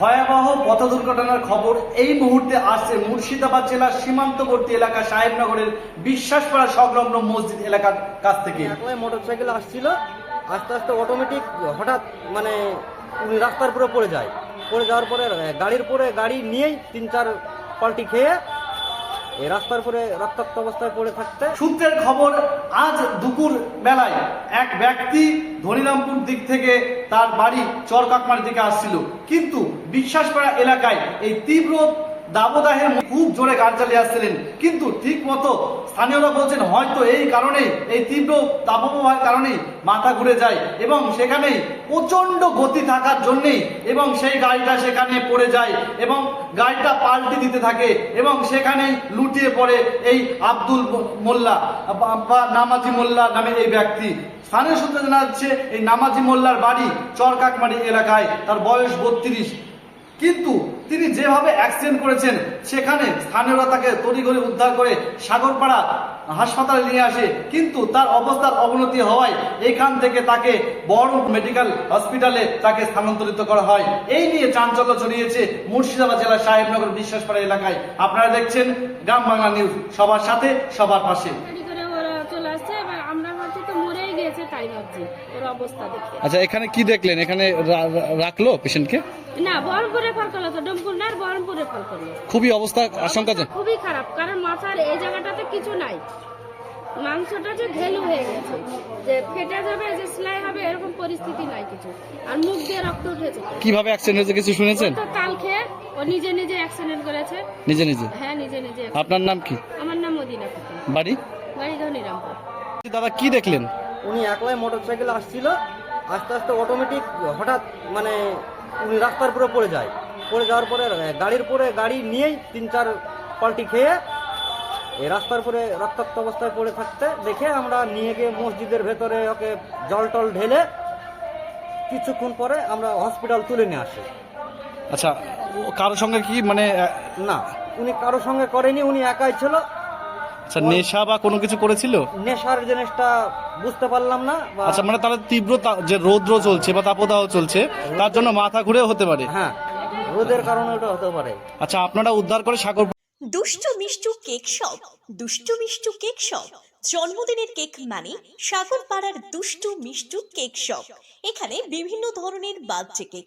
ভয়াবহ পথ দুর্ঘটনার খবর এই মুহূর্তে আসছে মুর্শিদাবাদ জেলার সীমান্তবর্তী এলাকা সাহেবনগরের বিশ্বাসপাড়া সংলগ্ন মসজিদ এলাকার কাছ থেকে। একলাই মোটর সাইকেল আসছিল আস্তে আস্তে অটোমেটিক হঠাৎ মানে উনি রাস্তার উপরে পড়ে যায়। পড়ে যাওয়ার পরে গাড়ির পরে গাড়ি নিয়েই তিন চার পাল্টি খেয়ে এই রাস্তার উপরে রক্তাক্ত অবস্থায় পড়ে থাকতে সূত্রের খবর আজ দুপুর বেলায় এক ব্যক্তি ধনিরামপুর দিক থেকে তার বাড়ি চরকাকমার দিকে আসছিল। কিন্তু বিশ্বাসপাড়া এলাকায় এই তীব্র দাবদাহে খুব জোরে গাড়ি চালিয়ে আসছিলেন। কিন্তু ঠিক মতো স্থানীয়রা বলছেন, হয়তো এই কারণেই, এই তীব্র তাপপ্রবাহের কারণেই মাথা ঘুরে যায় এবং সেখানেই প্রচণ্ড গতি থাকার জন্যেই এবং সেই গাড়িটা সেখানে পড়ে যায় এবং গাড়িটা পাল্টে দিতে থাকে এবং সেখানেই লুটিয়ে পড়ে এই আব্দুল মোল্লা বা নামাজি মোল্লা নামে এই ব্যক্তি। স্থানীয় সূত্রে জানা যাচ্ছে, এই নামাজি মোল্লার বাড়ি চরকাকমারি এলাকায়, তার বয়স বত্রিশ। কিন্তু তিনি যেভাবে অ্যাক্সিডেন্ট করেছেন সেখানে স্থানীয়রা তাকে তড়িঘড়ি উদ্ধার করে সাগরপাড়া হাসপাতালে নিয়ে আসে। কিন্তু তার অবস্থার অবনতি হওয়ায় এখান থেকে তাকে বড় মেডিকেল হসপিটালে তাকে স্থানান্তরিত করা হয়। এই নিয়ে চাঞ্চল্য ছড়িয়েছে মুর্শিদাবাদ জেলার সাহেবনগর বিশ্বাসপাড়া এলাকায়। আপনারা দেখছেন গ্রাম বাংলা নিউজ সবার সাথে সবার পাশে। আচ্ছা এখানে কি দেখলেন? এখানে রাখল পেশেন্টকে? না বহরমপুরে ফল করল তো ডুমপুর না বহরমপুরে ফল করল খুবই অবস্থা আশঙ্কাজনক। খুবই খারাপ কারণ মাথার এই জায়গাটাতে কিছু নাই। মাংসটা যে ঘেলু হয়ে গেছে যে ফেটে যাবে যে সেলাই হবে এরকম পরিস্থিতি নাই কিছু। আর মুখ দিয়ে রক্ত উঠেছে। কীভাবে অ্যাক্সিডেন্ট হয়েছে কিছু শুনেছেন? তো তাল খেয়ে ও নিজে নিজে অ্যাক্সিডেন্ট করেছে। নিজে নিজে? হ্যাঁ নিজে নিজে আপনার নাম কি? আমার নাম মদিনা বাড়ি? বাড়ি ধনিরামপুর। দাদা কি দেখলেন? উনি একলাই মোটর সাইকেল আসছিল আস্তে আস্তে অটোমেটিক হঠাৎ মানে রাস্তার উপরে পড়ে যায়। পড়ে যাওয়ার পরে গাড়ির পরে গাড়ি নিয়েই তিন চার পাল্টি খেয়ে এই রাস্তার উপরে রক্তাক্ত অবস্থায় পড়ে থাকতে দেখে আমরা নিয়ে গিয়ে মসজিদের ভেতরে ওকে জল টল ঢেলে কিছুক্ষণ পরে আমরা হসপিটাল তুলে নিয়ে আসি। আচ্ছা কারোর সঙ্গে কি মানে না উনি কারোর সঙ্গে করেনি উনি একাই ছিল। আচ্ছা নেশা বা কোনো কিছু করেছিল? নেশার জিনিসটা বুঝতে পারলাম না আচ্ছা মানে তাহলে তীব্র যে রৌদ্র চলছে বা তাপদাহ চলছে তার জন্য মাথা ঘুরেও হতে পারে। হ্যাঁ রোদের কারণে ওটা হতে পারে। আচ্ছা আপনারা উদ্ধার করে সাগর দুষ্টু Mishtu cake shop Dushtu Mishtu cake shop. জন্মদিনের কেক মানে সাগর পাড়ার দুষ্টু মিষ্টু কেক শপ। এখানে বিভিন্ন ধরনের বার্থডে কেক।